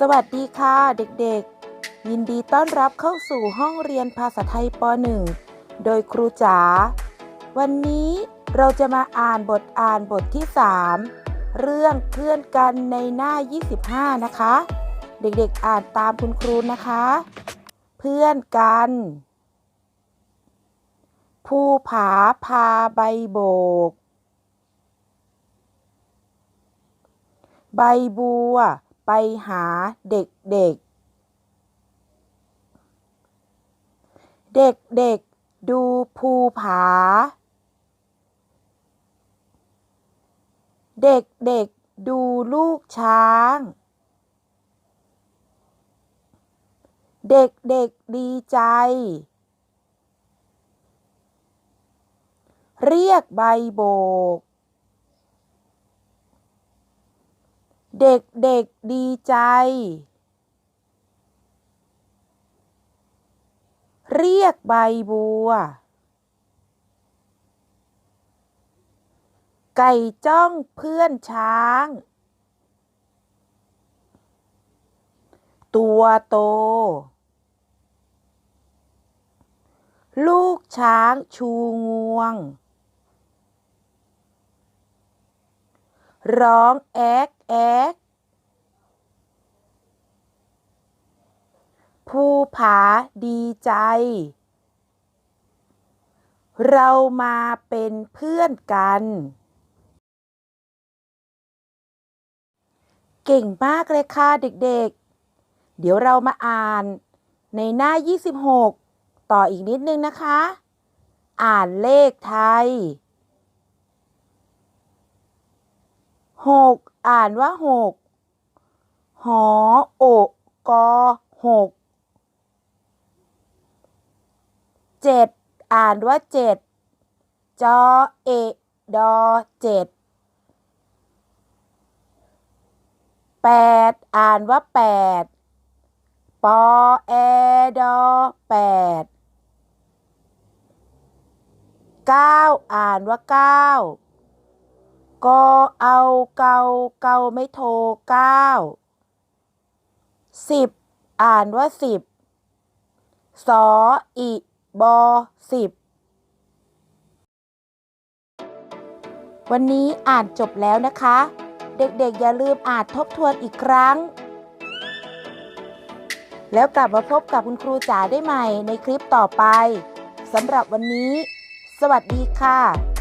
สวัสดีค่ะเด็กๆ ยินดีต้อนรับเข้าสู่ห้องเรียนภาษาไทยป .1 โดยครูจ๋าวันนี้เราจะมาอ่านบทอ่านบทที่ 3 เรื่องเพื่อนกันในหน้า 25 นะคะ เด็กๆอ่านตามคุณครูนะคะ เพื่อนกัน ภูผาพาใบโบก ใบบัว ไปหาเด็กๆเด็กๆดูภูผา เด็กๆดูลูกช้าง เด็กๆดีใจ เรียกใบโบก เด็กๆดีใจ เรียกใบบัว ไก่จ้องเพื่อนช้าง ตัวโต ลูกช้างชูงวง ร้องแอก แอกภูผาดีใจ เรามาเป็นเพื่อนกัน เก่งมากเลยค่ะเด็กๆ เดี๋ยวเรามาอ่านในหน้า 26 ต่ออีกนิดนึงนะคะ อ่านเลขไทย หกอ่านว่าหกหอโอกกอหกเจ็ดอ่านว่าเจ็ดจอเอดอเจ็ดแปดอ่านว่าแปดปอแอดอแปดเก้าอ่านว่าเก้า ก็เอาเกาเกาไม่โทเก้าสิบอ่านว่าสิบสออิบอสิบวันนี้อ่านจบแล้วนะคะ เด็กๆอย่าลืมอ่านทบทวนอีกครั้ง แล้วกลับมาพบกับคุณครูจ๋าได้ใหม่ในคลิปต่อไปสำหรับวันนี้ สวัสดีค่ะ